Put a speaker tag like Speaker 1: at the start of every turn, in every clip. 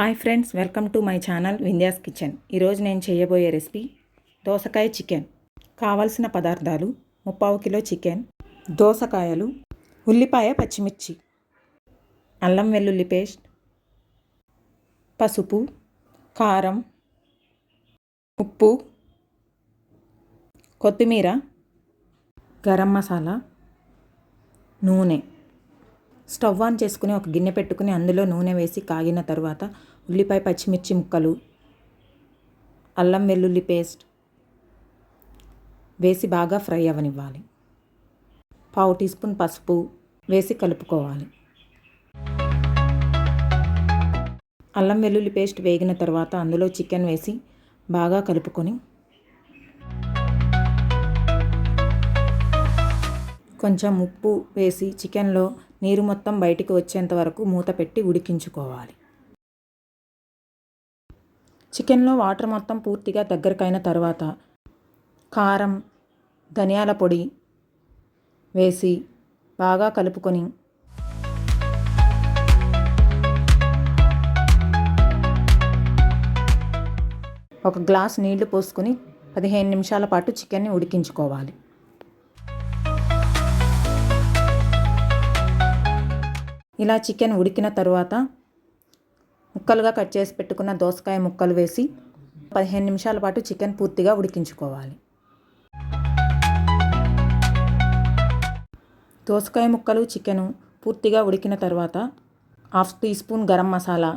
Speaker 1: Hi friends welcome to my channel Vindhya's kitchen. ఈరోజు నేను చేయబోయే రెసిపీ దోసకాయ చికెన్. కావలసిన పదార్థాలు ముప్పావు కిలో చికెన్ దోసకాయలు ఉల్లిపాయ పచ్చిమిర్చి అల్లం వెల్లుల్లి పేస్ట్ పసుపు కారం ఉప్పు కొత్తిమీర గరం మసాలా నూనె. స్టవ్ ఆన్ చేసుకుని ఒక గిన్నె పెట్టుకుని అందులో నూనె వేసి కాగిన తర్వాత ఉల్లిపాయ పచ్చిమిర్చి ముక్కలు అల్లం వెల్లుల్లి పేస్ట్ వేసి బాగా ఫ్రై అవ్వనివ్వాలి పావు టీ స్పూన్ పసుపు వేసి కలుపుకోవాలి. అల్లం వెల్లుల్లి పేస్ట్ వేగిన తర్వాత అందులో చికెన్ వేసి బాగా కలుపుకొని కొంచెం ఉప్పు వేసి చికెన్లో నీరు మొత్తం బయటికి వచ్చేంత వరకు మూత పెట్టి ఉడికించుకోవాలి. చికెన్లో వాటర్ మొత్తం పూర్తిగా దగ్గరకైన తర్వాత కారం ధనియాల పొడి వేసి బాగా కలుపుకొని ఒక గ్లాస్ నీళ్ళు పోసుకొని పదిహేను నిమిషాల పాటు చికెన్ని ఉడికించుకోవాలి. ఇలా చికెన్ ఉడికిన తర్వాత ముక్కలుగా కట్ చేసి పెట్టుకున్న దోసకాయ ముక్కలు వేసి పదిహేను నిమిషాల పాటు చికెన్ పూర్తిగా ఉడికించుకోవాలి. దోసకాయ ముక్కలు చికెను పూర్తిగా ఉడికిన తర్వాత half teaspoon garam masala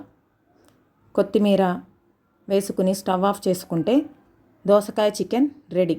Speaker 1: కొత్తిమీర వేసుకుని స్టవ్ ఆఫ్ చేసుకుంటే దోసకాయ చికెన్ రెడీ.